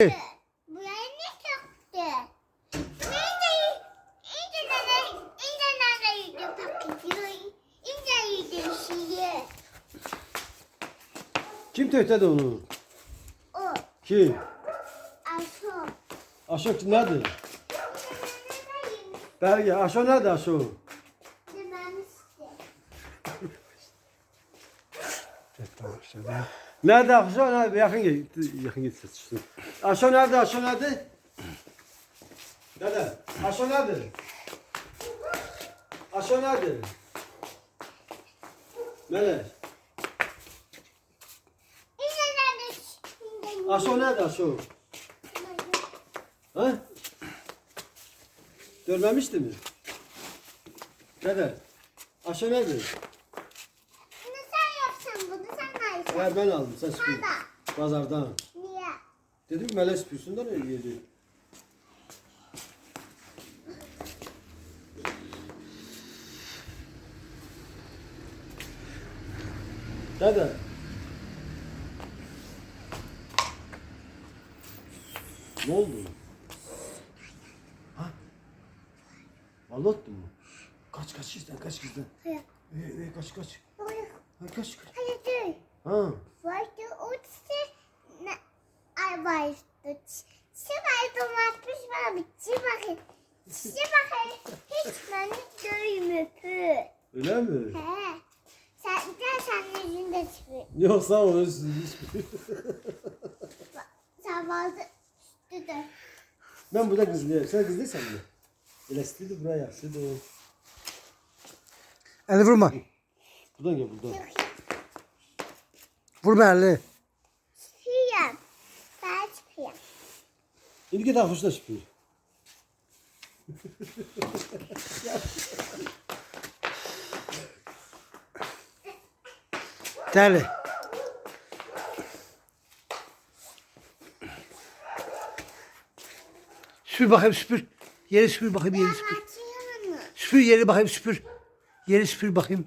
Bu yayın ne şeyi. Kim töhtədi onu? O, Kim? aşo. Aşo nədir? Bəli, Aşo nədir Aşo? Dememişti. Nədir Aşo nədir? Yaxın get, yaxın get ses çıxsın. Aşo nədir? Aşo nədir? Nədir? Aşo nədir? Aşo nədir? Mələk. İnce nene, ince Aşo nədir Aşo? Ha? Görməmişdi mi? Nədir? Aşo nədir? Sen yapsan. mən aldım, sən süpür. Nerede? Bazardan. Niye? Dedim mələk süpürsün də ne yedi. Dede. Ne oldu? Ha? Vallahi attın mı? Kaç kaç bizden kaç bizden. Hayır. Ee, ee, kaç kaç. Hayır. Ha, kaç kaç. Hayır. Ha. Vardı uçtu. Ne? Vardı. Şimdi domatmış bana bir çiğ bakayım. Çiğ bakayım. Hiç beni dövmüyor. Öyle mi? He. Sen de sen yüzünde çıkıyor. Yok sağ ol. Hiç- Sen bazı üstü de. Ben burada kızlıyım. Sen kızlıysan mı? Elə istəyirdi buraya yaxşıdır. Eli vurma. Buradan gel buradan. Yok yok. Vurma elini. Çıkıyorum. Ben çıkıyorum. İndi get axuşda şüpür. Deli. Süpür bakayım süpür. Yeri süpür bakayım yeri süpür. Açıyorum. Süpür yeri bakayım süpür. Yeri süpür bakayım.